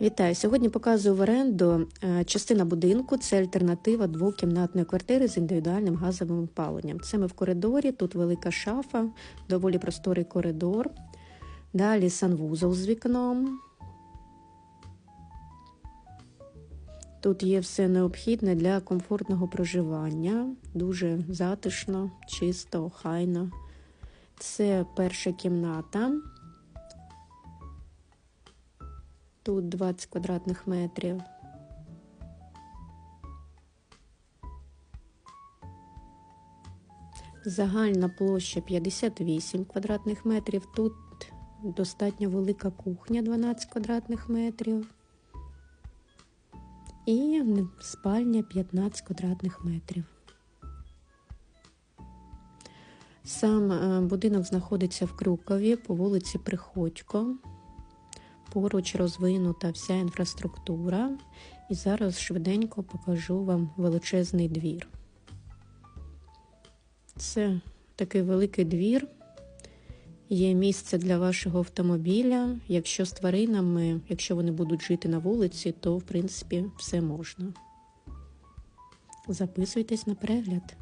Вітаю! Сьогодні показую в оренду е, частина будинку. Це альтернатива двокімнатної квартири з індивідуальним газовим опаленням. Це ми в коридорі, тут велика шафа, доволі просторий коридор. Далі санвузол з вікном. Тут є все необхідне для комфортного проживання. Дуже затишно, чисто, охайно. Це перша кімната. Тут 20 квадратних метрів. Загальна площа 58 квадратних метрів. Тут достатньо велика кухня 12 квадратних метрів. І спальня 15 квадратних метрів. Сам е, будинок знаходиться в Крюкові по вулиці Приходько. Поруч розвинута вся інфраструктура, і зараз швиденько покажу вам величезний двір. Це такий великий двір, є місце для вашого автомобіля. Якщо з тваринами, якщо вони будуть жити на вулиці, то в принципі все можна. Записуйтесь на перегляд.